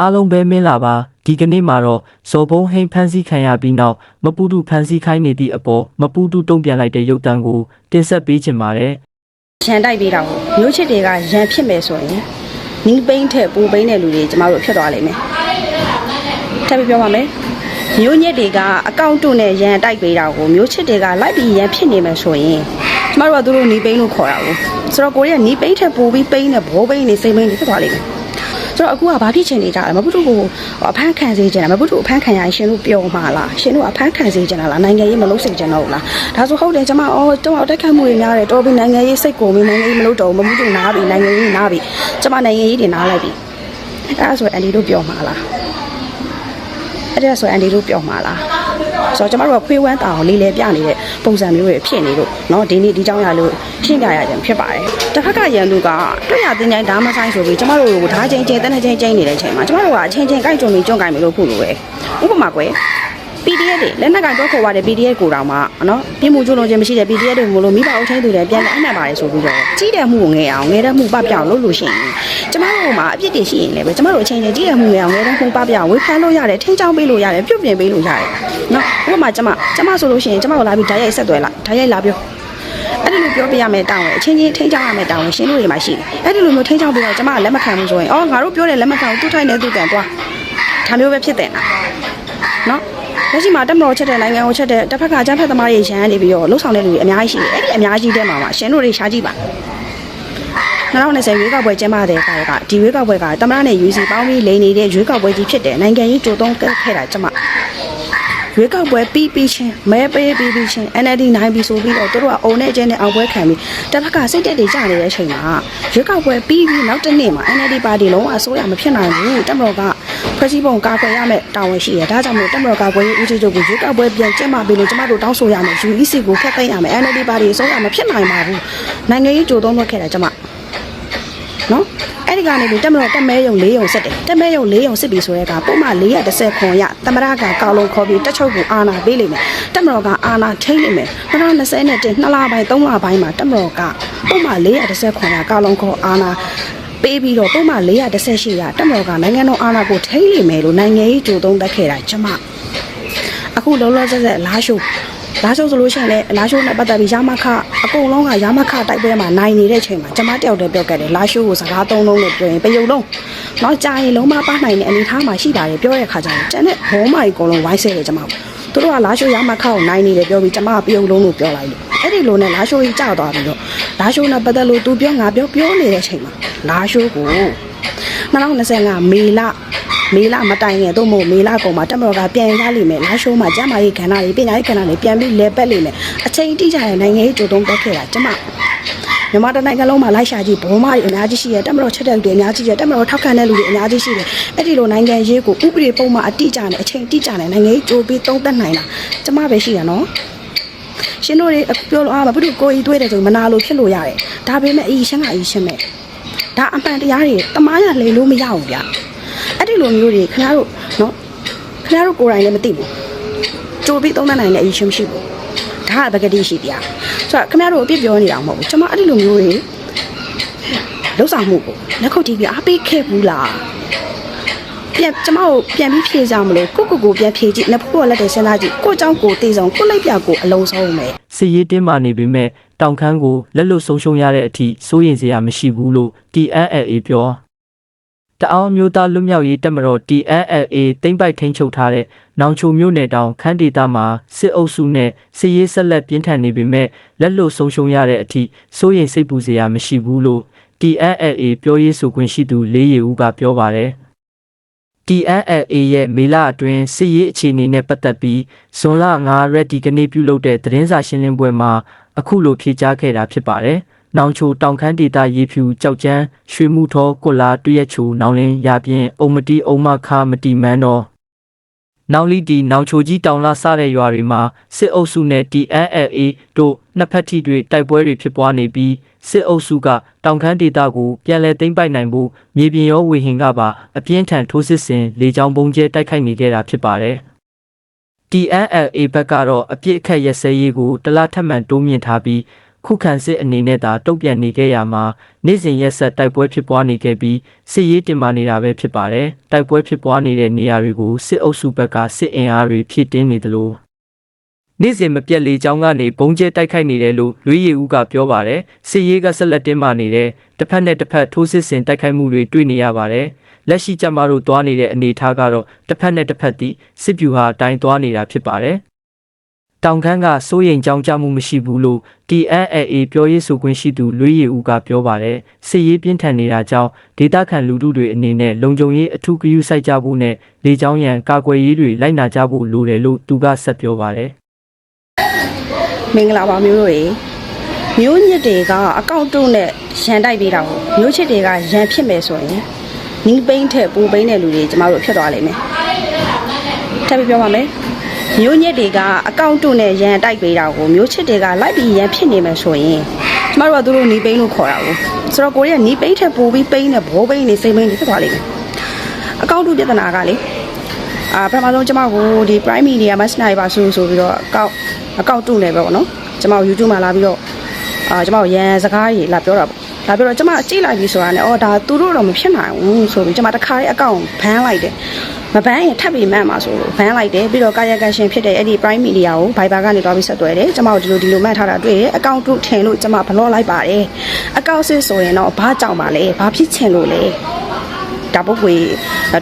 အားလုံးပဲမင်းလာပါဒီကနေ့မှာတော့ဇော်ဘုံဟိန်ဖန်းစည်းခံရပြီးနောက်မပူတူဖန်းစည်းခိုင်းနေသည့်အပေါ်မပူတူတုံ့ပြန်လိုက်တဲ့ရုပ်တံကိုတင်ဆက်ပေးချင်ပါတယ်ရန်တိုက်ပေးတာကိုမျိုးချစ်တွေကရန်ဖြစ်မယ်ဆိုရင်နီးပိန်းထက်ပူပိန်းတဲ့လူတွေကျမတို့ဖြစ်သွားလိမ့်မယ်ထပ်ပြီးပြောပါမယ်မျိုးညစ်တွေကအကောင့်တုနဲ့ရန်တိုက်ပေးတာကိုမျိုးချစ်တွေကလိုက်ပြီးရန်ဖြစ်နေမယ်ဆိုရင်ကျမတို့ကသူတို့နီးပိန်းလို့ခေါ်တာကိုဆိုတော့ကိုရီးယားနီးပိန်းထက်ပူပြီးပိန်းတဲ့ဘောပိန်းနေစိတ်ပိန်းနေဖြစ်သွားလိမ့်မယ် ဆိုတော့အခုကဘာဖြစ်ချင်နေကြလဲမပုတုကိုအဖမ်းခံစေချင်တာမပုတုအဖမ်းခံရရင်ရှင်တို့ပျော်မှာလားရှင်တို့အဖမ်းခံစေချင်တာလားနိုင်ငံရေးမလုပ်စေချင်တော့ဘူးလားဒါဆိုဟုတ်တယ်ကျွန်မအော်တော့အတက်ခတ်မှုတွေများတယ်တော်ပြီနိုင်ငံရေးစိတ်ကုန်ပြီနိုင်ငံရေးမလုပ်တော့ဘူးမပုတုနားပြီနိုင်ငံရေးနားပြီကျွန်မနိုင်ငံရေးတွေနားလိုက်ပြီအဲ့ဒါဆိုအန်ဒီတို့ပျော်မှာလားအဲ့ဒါဆိုအန်ဒီတို့ပျော်မှာလားဆိုတော့ကျမတို့ကခွေးဝမ်းတာကိုလေးလေပြနေတဲ့ ပုံစံမျိုးတွေဖြစ်နေလို့เนาะဒီနေ့ဒီเจ้าရလို့ရှင်းပြရခြင်းဖြစ်ပါတယ်တစ်ဖက်ကရန်သူကတွေ့ရတင်တိုင်းဓာမဆိုင်ဆိုပြီးကျမတို့ကိုဓာချင်းချင်းတန်းချင်းချင်းနေတဲ့အချိန်မှာကျမတို့ကအချင်းချင်းကြိုက်ကြုံပြီးကြုံကြိုင်မလို့ဖို့လိုပဲဥပမာကွယ် PDF တွေလက်နက်ကကြောက်ခေါ်ရတဲ့ PDF ကိုတောင်မှနော်ပြမှုကျုံလုံးခြင်းမရှိတဲ့ PDF တွေမလို့မိဘအုပ်ထိန်းသူတွေပြန်လဲအမှတ်ပါတယ်ဆိုပြီးတော့ကြီးတဲ့မှုကိုငဲအောင်ငဲတဲ့မှုပပြောင်လုပ်လို့ရှိရင်ကျမတို့မှာအပြစ်တွေရှိရင်လည်းပဲကျမတို့အချင်းချင်းကြီးတဲ့မှုငဲအောင်ငဲတဲ့မှုပပြောင်ဝေဖန်လို့ရတယ်ထင်းချောင်းပေးလို့ရတယ်ပြုတ်ပြင်ပေးလို့ရတယ်နော်ဥပမာကျမကျမဆိုလို့ရှိရင်ကျမကိုလာပြီးဓာတ်ရိုက်ဆက်သွယ်လိုက်ဓာတ်ရိုက်လာပြောအဲ့ဒီလိုပြောပြရမယ်တောင်းတယ်အချင်းချင်းထိန်းချောင်းရမယ်တောင်းတယ်ရှင်တို့တွေမှာရှိတယ်အဲ့ဒီလိုမျိုးထိန်းချောင်းပြီးတော့ကျမကလက်မခံဘူးဆိုရင်အော်ငါတို့ပြောတယ်လက်မခံဘူးသူ့ထိုင်နေသူ့တန်သွားဒါမျိုးပဲဖြစ်တယ်လားနော် လက်ရှိမှာတက်မတော်ချက်တဲ့နိုင်ငံကိုချက်တဲ့တစ်ဖက်ကအကြမ်းဖက်သမားတွေရန်နေပြီးတော့လှုပ်ဆောင်တဲ့လူတွေအများကြီးရှိတယ်။အဲ့ဒီအများကြီးတဲ့မှာမှာရှင်တို့တွေရှားကြည့်ပါ။2020ရွေးကောက်ပွဲကျင်းပတဲ့အခါကဒီရွေးကောက်ပွဲကတမရနဲ့ရွေးစီပေါင်းပြီးလိန်နေတဲ့ရွေးကောက်ပွဲကြီးဖြစ်တဲ့နိုင်ငံရေးကြိုးတုံးခဲ့တာကျမရွေးကောက်ပွဲပြီးပြီးချင်းမဲပေးပြီးပြီးချင်း NLD နိုင်ပြီဆိုပြီးတော့တို့ကအုံနဲ့အကျဲနဲ့အောင်ပွဲခံပြီးတစ်ဖက်ကစိတ်တက်တွေကြနေတဲ့အချိန်မှာရွေးကောက်ပွဲပြီးပြီးနောက်တစ်နေ့မှာ NLD ပါတီလုံးဝအစိုးရမဖြစ်နိုင်ဘူးတက်မတော်က ဖွဲ့စည်းပုံကာကွယ်ရမယ့်တာဝန်ရှိတယ်ဒါကြောင့်မို့တက်မတော်ကာကွယ်ရေးဦးစီးချုပ်ကရွေးကောက်ပွဲပြန်ကျင်းပပြီးလို့ကျမတို့တောင်းဆိုရမယ် UEC ကိုဖျက်သိမ်းရမယ် NLD ပါတီအစိုးရမဖြစ်နိုင်ပါဘူးနိုင်ငံရေးကြိုးတုံးလုပ်ခဲ့တာကျမနော်အဲ့ဒီကနေပြီးတက်မတော်တက်မဲယုံ၄ယုံစစ်တယ်တက်မဲယုံ၄ယုံစစ်ပြီဆိုရဲကပုံမှန်430ခွန်ရသမရကကောက်လုံးခေါ်ပြီးတက်ချုပ်ကိုအာနာပေးလိမ့်မယ်တက်မတော်ကအာနာထိမ့်လိမ့်မယ်2020နဲ့တင်2လပိုင်း3လပိုင်းမှာတက်မတော်ကပုံမှန်430ခွန်ရကောက်လုံးခေါ်အာနာ ပေးပြီးတော့ပုံမှန်418ရတက်မတော်ကနိုင်ငံတော်အာဏာကိုထိမ့်လိမ့်မယ်လို့နိုင်ငံရေးကြိုးသုံးတက်ခဲ့တာကျမအခုလုံးလုံးဆက်ဆက်လာရှိုးလာရှိုးဆိုလို့ရှိရင်လည်းလာရှိုးနဲ့ပတ်သက်ပြီးရမခအကုန်လုံးကရမခတိုက်ပွဲမှာနိုင်နေတဲ့ချိန်မှာကျမတယောက်တည်းပြောခဲ့တယ်လာရှိုးကိုစကားသုံးလုံးနဲ့ပြောရင်ပယုံလုံးတော့ကြာရင်လုံးမပါနိုင်တဲ့အနေအထားမှာရှိပါတယ်ပြောတဲ့ခါကျရင်ကျန်တဲ့ဘောမိုင်အကုန်လုံးဝိုင်းဆဲတယ်ကျမသူတို့ကလာရှိုးရမခကိုနိုင်နေတယ်ပြောပြီးကျမကပယုံလုံးလို့ပြောလိုက်လို့အဲ့ ဒီလိုနဲ့လာရှိုးကြီးကြာသွားပြီးတော့လာရှိုးနဲ့ပတ်သက်လို့သူပြောငါပြောပြောနေတဲ့အချိန်မှာလာရှိုးကို2025မေလမေလမတိုင်ခင်တော့မို့မေလကုန်မှာတက်မတော်ကပြန်ရလိမ့်မယ်လာရှိုးမှာကျမရေးခန္ဓာလေးပညာရေးခန္ဓာလေးပြန်ပြီးလဲပတ်လိမ့်မယ်အချိန်တိကျတဲ့နိုင်ငံရေးကြိုတုံးတက်ခဲ့တာကျမမြန်မာတိုင်းနိုင်ငံလုံးမှာလိုက်ရှာကြည့်ဘောမတွေအများကြီးရှိတယ်တက်မတော်ချက်တဲ့လူတွေအများကြီးရှိတယ်တက်မတော်ထောက်ခံတဲ့လူတွေအများကြီးရှိတယ်အဲ့ဒီလိုနိုင်ငံရေးကိုဥပဒေပုံမှန်အတိအကျနဲ့အချိန်တိကျနဲ့နိုင်ငံရေးကြိုပြီးသုံးသပ်နိုင်တာကျမပဲရှိရနော် ရှင်တို့တွေအခုပြောလို့အာဘာလို့ကိုကြီးတွေးတယ်ဆိုမနာလို့ဖြစ်လို့ရတယ်ဒါပေမဲ့အီရှင်းကအီရှင်းမဲ့ဒါအမှန်တရားတွေတမားရလှေလို့မရဘူးဗျအဲ့ဒီလိုမျိုးတွေခင်ဗျားတို့နော်ခင်ဗျားတို့ကိုယ်တိုင်လည်းမသိဘူးကြိုပြီးသုံးသပ်နိုင်တဲ့အီရှင်းမရှိဘူးဒါကပကတိရှိတရားဆိုတော့ခင်ဗျားတို့အပြစ်ပြောနေတာမဟုတ်ဘူးကျွန်မအဲ့ဒီလိုမျိုးတွေလှုပ်ဆောင်မှုကိုလက်ခုပ်တီးပြီးအားပေးခဲ့ဘူးလား ပြန်ကျမတို့ပြန်ပြီးဖြေကြမလို့ကိုကိုကိုပြန်ဖြေကြည့်နှစ်ဖူးကလက်တွေစဉ်းစားကြည့်ကိုเจ้าကိုတည်ဆောင်ကိုလိုက်ပြကိုအလုံးစုံမယ် စစ်ရေးတင်းမာနေပေမဲ့တောင်ခမ်းကိုလက်လွတ်ဆုံးရှုံးရတဲ့အထိစိုးရင်စရာမရှိဘူးလို့ TNLA ပြောတအောင်မျိုးသားလွတ်မြောက်ရေးတပ်မတော် TNLA တိမ့်ပိုက်ထိန်းချုပ်ထားတဲ့နောင်ချိုမြို့နယ်တောင်ခမ်းဒေသမှာစစ်အုပ်စုနဲ့စစ်ရေးဆက်လက်ပြင်းထန်နေပေမဲ့လက်လွတ်ဆုံးရှုံးရတဲ့အထိစိုးရင်စိတ်ပူစရာမရှိဘူးလို့ TNLA ပြောရေးဆိုခွင့်ရှိသူလေးရီဦးကပြောပါတယ် TNLA ရဲ့မေလအတွင်းစစ်ရေးအခြေအနေနဲ့ပတ်သက်ပြီးဇွန်လ9ရက်ဒီကနေ့ပြုလုပ်တဲ့သတင်းစာရှင်းလင်းပွဲမှာအခုလိုဖြေကြားခဲ့တာဖြစ်ပါတယ်။နောင်ချိုတောင်ခမ်းဒေသရေဖြူကြောက်ကျန်းရွှေမှုထောကွလာတွရက်ချိုနောင်လင်းရပြင်းအုံမတီအုံမခမတီမန်းတော်နောင်လီတီနောင်ချိုကြီးတောင်လာစတဲ့ရွာတွေမှာစစ်အုပ်စုနဲ့ TNLA တို့နှစ်ဖက်ထိတွေတိုက်ပွဲတွေဖြစ်ပွားနေပြီး စစ်အုပ်စုကတောင်ခမ်းဒေသကိုပြန်လည်သိမ်းပိုက်နိုင်ဖို့မြေပြင်ရောဝေဟင်ကပါအပြင်းထန်ထိုးစစ်ဆင်လေကြောင်းပုံကျဲတိုက်ခိုက်နေကြတာဖြစ်ပါတယ်။ TNLA ဘက်ကတော့အပြစ်အခက်ရစဲရေးကိုတလားထပ်မံတိုးမြင့်ထားပြီးခုခံစစ်အနေနဲ့သာတုံ့ပြန်နေခဲ့ရမှာနေ့စဉ်ရက်ဆက်တိုက်ပွဲဖြစ်ပွားနေခဲ့ပြီးစစ်ရေးတင်မာနေတာပဲဖြစ်ပါတယ်တိုက်ပွဲဖြစ်ပွားနေတဲ့နေရာတွေကိုစစ်အုပ်စုဘက်ကစစ်အင်အားတွေဖြည့်တင်းနေတယ်လို့ နေ့စဉ်မပြတ်လေကြောင်းကနေဘုံကျဲတိုက်ခိုက်နေတယ်လို့လွေးရီဦးကပြောပါတယ်စစ်ရေးကဆက်လက်တင်းမာနေတဲ့တစ်ဖက်နဲ့တစ်ဖက်ထိုးစစ်ဆင်တိုက်ခိုက်မှုတွေတွေ့နေရပါတယ်လက်ရှိကျမတို့သွားနေတဲ့အနေအထားကတော့တစ်ဖက်နဲ့တစ်ဖက်တီစစ်ဗျူဟာအတိုင်းသွားနေတာဖြစ်ပါတယ်တောင်ခမ်းကစိုးရိမ်ကြောင်းကြမှုမရှိဘူးလို့ TNLA ပြောရေးဆိုခွင့်ရှိသူလွေးရီဦးကပြောပါတယ်စစ်ရေးပြင်းထန်နေတာကြောင့်ဒေသခံလူထုတွေအနေနဲ့လုံခြုံရေးအထူးဂရုစိုက်ကြဖို့နဲ့လေကြောင်းရန်ကာကွယ်ရေးတွေလိုက်နာကြဖို့လိုတယ်လို့သူကဆက်ပြောပါတယ် မင်္ဂလာပါမျိုးတို့ရေမျိုးညစ်တွေကအကောင့်တုနဲ့ရန်တိုက်ပေးတာကိုမျိုးချစ်တွေကရန်ဖြစ်မယ်ဆိုရင်နီးပိန်းထက်ပူပိန်းတဲ့လူတွေကျမတို့ဖြစ်သွားလိမ့်မယ်ထပ်ပြီးပြောပါမယ်မျိုးညစ်တွေကအကောင့်တုနဲ့ရန်တိုက်ပေးတာကိုမျိုးချစ်တွေကလိုက်ပြီးရန်ဖြစ်နေမယ်ဆိုရင်ကျမတို့ကသူတို့နီးပိန်းလို့ခေါ်တာကိုဆိုတော့ကိုရီးယားနီးပိန်းထက်ပူပြီးပိန်းတဲ့ဘောပိန်းနေစိတ်ပိန်းနေဖြစ်သွားလိမ့်မယ်အကောင့်တုပြဿနာကလေအာပထမဆုံးကျမကိုဒီ prime media မှာစနိုက်ပါဆိုဆိုပြီးတော့အကောင့် အကောင့်တုနေပဲပေါ့နော်ကျမကို YouTube မှာလာပြီးတော့အာကျမကိုရန်စကားကြီးလာပြောတာပေါ့လာပြောတော့ကျမကြည့်လိုက်ပြီဆိုတာနဲ့အော်ဒါသူတို့တော့မဖြစ်နိုင်ဘူးဆိုပြီးကျမတခါလေးအကောင့်ဘန်းလိုက်တယ်မဘန်းရင်ထပ်ပြီးမှန်မှာဆိုလို့ဘန်းလိုက်တယ်ပြီးတော့ကာယကရှင်ဖြစ်တဲ့အဲ့ဒီ prime media ကို Viber ကနေတွားပြီးဆက်သွယ်တယ်ကျမတို့ဒီလိုဒီလိုမှတ်ထားတာတွေ့တယ်အကောင့်တုထင်လို့ကျမဘလော့လိုက်ပါတယ်အကောင့်စစ်ဆိုရင်တော့ဘာကြောင့်ပါလဲဘာဖြစ်ချင်လို့လဲ ဒါပုတ်ကွေ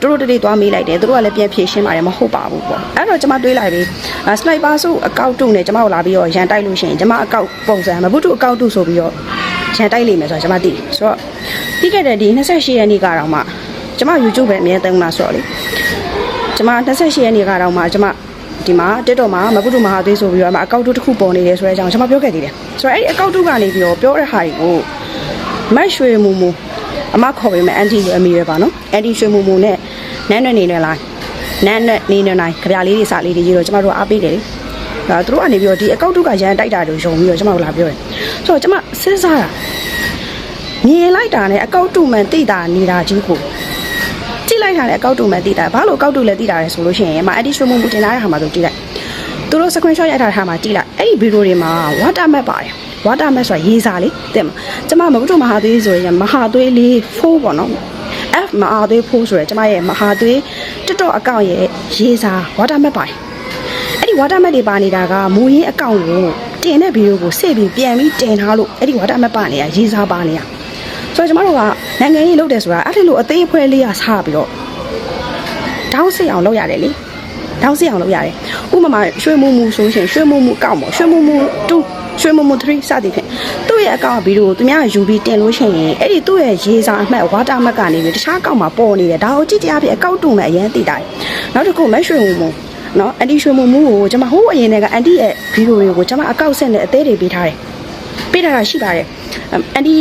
တိုးတိုးတိတ်သွားမေးလိုက်တယ်သူတို့ကလည်းပြန်ဖြေရှင်းပါတယ်မဟုတ်ပါဘူးပေါ့အဲ့တော့ကျွန်မတွေးလိုက်ပြီစနိုက်ပါဆိုအကောက်တုနဲ့ကျွန်မတို့လာပြီးတော့ရန်တိုက်လို့ရှိရင်ကျွန်မအကောက်ပုံစံမဘုတုအကောက်တုဆိုပြီးတော့ရန်တိုက်လိမ့်မယ်ဆိုတော့ကျွန်မသိတယ်ဆိုတော့ပြီးခဲ့တဲ့ဒီ28ရက်နေ့ကတော့မှကျွန်မ YouTube ပဲအမြဲသုံးမှာဆိုတော့လေကျွန်မ28ရက်နေ့ကတော့မှကျွန်မဒီမှာတက်တော့မှာမဘုတုမဟာသေးဆိုပြီးတော့အကောက်တုတစ်ခုပေါ်နေတယ်ဆိုတဲ့အကြောင်းကျွန်မပြောခဲ့သေးတယ်ဆိုတော့အဲ့ဒီအကောက်တုကနေပြီးတော့ပြောတဲ့ဟာတွေကိုမတ်ရွှေမူမူ အမခေါ်ပေးမယ်အန်တီရွယ်အမီရွယ်ပါနော်အန်တီရွှေမူမူနဲ့နန်းနဲ့နေနေလိုက်နန်းနဲ့နေနေနိုင်ကြပြလေးတွေစလေးတွေရေးတော့ကျမတို့အားပေးတယ်လေဒါသူတို့ကနေပြီးတော့ဒီအကောက်တုကရန်တိုက်တာတို့ယုံပြီးတော့ကျမတို့လာပြောတယ်ဆိုတော့ကျမစဉ်းစားတာမြင်လိုက်တာနဲ့အကောက်တုမှန်တိတာနေတာကြီးကိုကြည့်လိုက်တာနဲ့အကောက်တုမှန်တိတာဘာလို့အကောက်တုလဲတိတာလဲဆိုလို့ရှိရင်အမအန်တီရွှေမူမူတင်လာတဲ့ဟာမှာဆိုကြည့်လိုက်သူတို့ screenshot ရိုက်ထားတဲ့ဟာမှာကြည့်လိုက်အဲ့ဒီဗီဒီယိုတွေမှာ water map ပါတယ် water map ဆိုတာရေးစာလေးတဲ့မှာကျမမဘုဒ္ဓမဟာသွေးဆိုရင်မဟာသွေးလေးဖိုးပေါ့နော် F မဟာသွေးဖိုးဆိုရယ်ကျမရဲ့မဟာသွေးတက်တော့အကောင့်ရဲ့ရေးစာ water map ပါတယ်အဲ့ဒီ water map တွေပါနေတာကမူရင်းအကောင့်ကိုတင်တဲ့ဗီဒီယိုကိုစေ့ပြီးပြန်ပြီးတင်ထားလို့အဲ့ဒီ water map ပါနေတာရေးစာပါနေတာဆိုတော့ကျမတို့ကနိုင်ငံရေးလုပ်တယ်ဆိုတာအဲ့ဒီလိုအသေးအဖွဲလေးကစားပြီးတော့တောင်းစစ်အောင်လုပ်ရတယ်လေ တောင်းစီအောင်လုပ်ရတယ်ဥပမာရွှေမူမူဆိုရှင်ရွှေမူမူအကောင့်ပေါ့ရွှေမူမူ2ရွှေမူမူ3စသည်ဖြင့်သူ့ရဲ့အကောင့်ဗီဒီယိုသူများယူပြီးတင်လို့ရှိရင်အဲ့ဒီသူ့ရဲ့ရေးစာအမှတ်ဝါတာမတ်ကနေပြီးတခြားအကောင့်မှာပေါ်နေတယ်ဒါကိုကြည့်ကြအဖြစ်အကောင့်တူမဲ့အရင်သိတာနောက်တစ်ခုမက်ရွှေမူမူနော်အန်တီရွှေမူမူကိုကျွန်မဟိုးအရင်တည်းကအန်တီရဲ့ဗီဒီယိုတွေကိုကျွန်မအကောင့်ဆက်နဲ့အသေးတွေပေးထားတယ်ပေးထားတာရှိပါတယ်အန်တီ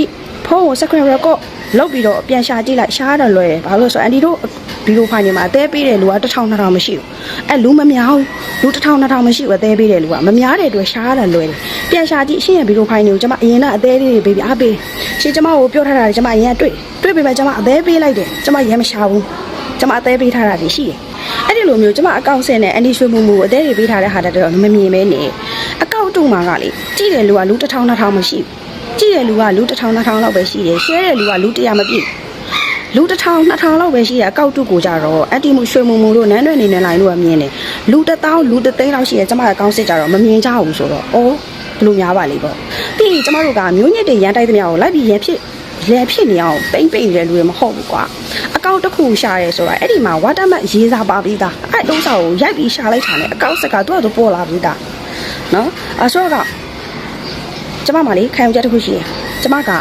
ဖုန်းကို screen record လောက်ပြီးတော့ပြန်ရှာကြည့်လိုက်ရှားတော့လွယ်ဘာလို့လဲဆိုတော့အန်တီတို့ ဗီဒီယိုဖိုင်တွေမှာအသေးပေးတဲ့လူက1000 2000မရှိဘူးအဲလူမများဘူးလူ1000 2000မရှိဘူးအသေးပေးတဲ့လူကမများတဲ့အတွက်ရှားတာလွယ်တယ်ပြန်ရှာကြည့်ရှင်းရဗီဒီယိုဖိုင်တွေကိုကျွန်မအရင်ကအသေးလေးတွေပေးပြီးအားပေးရှင်းကျွန်မကိုပြောထားတာတွေကျွန်မအရင်ကတွေ့တွေ့ပေမဲ့ကျွန်မအသေးပေးလိုက်တယ်ကျွန်မရဲမရှာဘူးကျွန်မအသေးပေးထားတာတွေရှိတယ်အဲ့ဒီလိုမျိုးကျွန်မအကောင့်ဆင်းနဲ့အန်ဒီရွှေမူမူအသေးတွေပေးထားတဲ့ဟာတော့မမြင်မဲနေအကောင့်တုံမှာကလေကြည့်တယ်လူကလူ1000 2000မရှိဘူးကြည့်တဲ့လူကလူ1000 2000လောက်ပဲရှိတယ်ရှဲတဲ့လူကလူ100မပြည့် လူတစ်ထောင်နှစ်ထောင်လောက်ပဲရှိရအကောက်တုကိုကြတော့အတ္တိမှုရွှေမုံမုံတို့နန်းရွယ်နေနေလိုက်လို့ကမြင်တယ်လူတစ်သောင်းလူတစ်သိန်းလောက်ရှိရကျမရဲ့ကောင်းစစ်ကြတော့မမြင်ကြဘူးဆိုတော့အော်ဘလို့များပါလိမ့်ပေါ့ပြီးရင်ကျမတို့ကမျိုးညစ်တွေရန်တိုက်သမျှကိုလိုက်ပြီးရန်ဖြစ်လည်ဖြစ်နေအောင်ပိမ့်ပိမ့်နေတဲ့လူတွေမဟုတ်ဘူးကွာအကောင့်တစ်ခုရှာရဲဆိုတာအဲ့ဒီမှာဝါတာမတ်ရေးစားပါပြီးသားအဲ့ဥစ္စာကိုရိုက်ပြီးရှာလိုက်တာနဲ့အကောင့်စက်ကသူ့အတူပေါ်လာပြီးသားနော်အဆောကကျမမလေးခံယူချက်တစ်ခုရှိတယ်ကျမက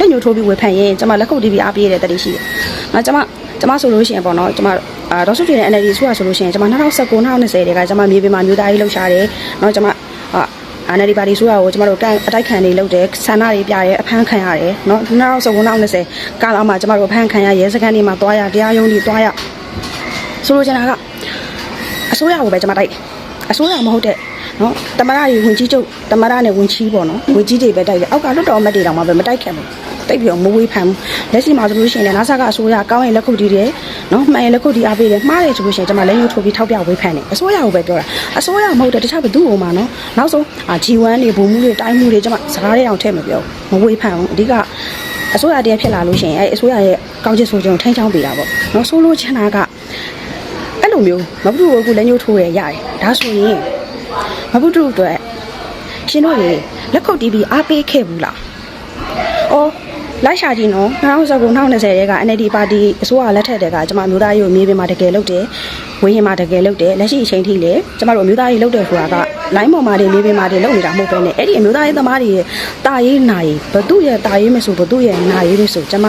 လက်ညှိုးထိုးပြီးဝေဖန်ရင်ကျမလက်ခုပ်တီးပြီးအားပေးရတဲ့တတိရှိတယ်။နော်ကျမကျမဆိုလို့ရှိရင်ပေါ့နော်ကျမအာဒေါ်စုထွေနဲ့ NLD ဆိုတာဆိုလို့ရှိရင်ကျမ2019 2020တည်းကကျမမြေပြင်မှာမျိုးသားရေးလှုပ်ရှားတယ်။နော်ကျမအာ NLD ပါတီဆိုတာကိုကျမတို့ကန်အတိုက်ခံတွေလုပ်တယ်ဆန္ဒတွေပြရဲအဖမ်းခံရတယ်နော်2019 2020ကာလမှာကျမတို့အဖမ်းခံရရဲစခန်းတွေမှာတွားရတရားရုံးတွေတွားရဆိုလိုချင်တာကအစိုးရကိုပဲကျမတိုက်တယ်အစိုးရမဟုတ်တဲ့နော်တမရတွေဝင်ကြီးချုပ်တမရနဲ့ဝင်ကြီးပေါ့နော်ဝင်ကြီးတွေပဲတိုက်တယ်အောက်ကလွတ်တော်အမတ်တွေတောင်မှပဲမတိုက်ခဲ့ဘူး တိတ်ပြီးတော့မဝေးဖန်ဘူးလက်ရှိမှာဆိုလို့ရှိရင်လည်းနာဆာကအစိုးရကောင်းရင်လက်ခုပ်တီးတယ်နော်မှန်ရင်လက်ခုပ်တီးအားပေးတယ်မှားတယ်ဆိုလို့ရှိရင်ကျွန်မလက်ညှိုးထိုးပြီးထောက်ပြဝေးဖန်တယ်အစိုးရကိုပဲပြောတာအစိုးရမဟုတ်တဲ့တခြားဘသူ့ဟိုမှာနော်နောက်ဆုံးအာ G1 တွေဘုံမှုတွေတိုင်းမှုတွေကျွန်မစကားတွေအောင်ထည့်မပြောဘူးမဝေးဖန်ဘူးအဓိကအစိုးရတည်းဖြစ်လာလို့ရှိရင်အဲအစိုးရရဲ့ကောင်းချစ်ဆိုခြင်းကိုထိန်းချောင်းပေးတာပေါ့နော်ဆိုလို့ချင်တာကအဲ့လိုမျိုးမဘူးတို့ကလက်ညှိုးထိုးရရတယ်ဒါဆိုရင်မဘူးတို့အတွက်ရှင်တို့ရေလက်ခုပ်တီးပြီးအားပေးခဲ့ဘူးလား။အော် လိုက်ရှာကြည့်နော်2019 2020ရဲက NLD ပါတီအစိုးရလက်ထက်တဲ့ကကျွန်မမျိုးသားရေးကိုမြေပြင်မှာတကယ်လုပ်တယ်။ဝင်းရင်မှာတကယ်လုပ်တယ်။လက်ရှိအချိန်ထိလည်းကျွန်မတို့မျိုးသားရေးလုပ်တယ်ဆိုတာကလိုင်းပေါ်မှာတွေမြေပြင်မှာတွေလုပ်နေတာမဟုတ်ဘဲနဲ့အဲ့ဒီအမျိုးသားရေးသမားတွေရဲ့တာရေးနာရေးဘသူရဲ့တာရေးမဆိုဘသူရဲ့နာရေးလို့ဆိုကျွန်မ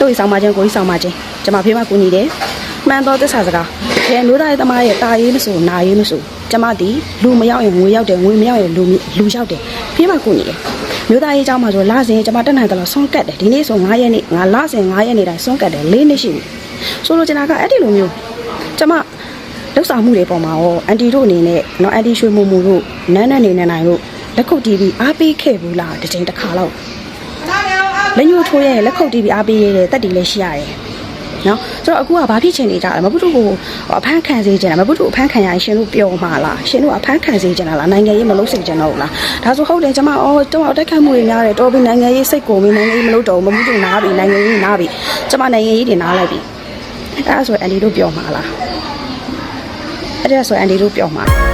တို့ရေးဆောင်မခြင်းကိုကြီးဆောင်မခြင်းကျွန်မဖေးမကူညီတယ်။မှန်တော့သစ္စာစကား။အဲမျိုးသားရေးသမားရဲ့တာရေးမဆိုနာရေးမဆိုကျွန်မဒီလူမရောက်ရင်ငွေရောက်တယ်ငွေမရောက်ရင်လူလူရောက်တယ်ဖေးမကူညီတယ်။ မြို့သားရေးเจ้าမှာဆိုလာစဉ်ကျွန်မတက်နိုင်တယ်လို့ဆွန့်ကတ်တယ်ဒီနေ့ဆို9ရက်နေ့ငါလာစဉ်9ရက်နေ့တိုင်းဆွန့်ကတ်တယ်၄နှစ်ရှိပြီဆိုလိုချင်တာကအဲ့ဒီလိုမျိုးကျွန်မလောက်ဆောင်မှုတွေပေါ်မှာရောအန်တီတို့အနေနဲ့เนาะအန်တီရွှေမူမူတို့နန်းနန်းနေနေနိုင်တို့လက်ခုပ်တီးပြီးအားပေးခဲ့ဘူးလားတစ်ချိန်တစ်ခါတော့လက်ညှိုးထိုးရဲလက်ခုပ်တီးပြီးအားပေးရတဲ့တက်တီလည်းရှိရတယ် နော်ဆိုတော့အခုကဘာဖြစ်ချင်နေကြလဲမဘူးတို့ကိုအဖမ်းခံစေချင်တာမဘူးတို့အဖမ်းခံရရင်ရှင်တို့ပျော်မှာလားရှင်တို့အဖမ်းခံစေချင်တာလားနိုင်ငံရေးမလုပ်စေချင်တော့ဘူးလားဒါဆိုဟုတ်တယ်ကျမအော်တော့တက်ခတ်မှုတွေများတယ်တော်ပြီနိုင်ငံရေးစိတ်ကိုမင်းနိုင်ငံရေးမလုပ်တော့ဘူးမဘူးတို့နားပြီနိုင်ငံရေးနားပြီကျမနိုင်ငံရေးတွေနားလိုက်ပြီအဲ့ဒါဆိုအန်ဒီတို့ပျော်မှာလားအဲ့ဒါဆိုအန်ဒီတို့ပျော်မှာလား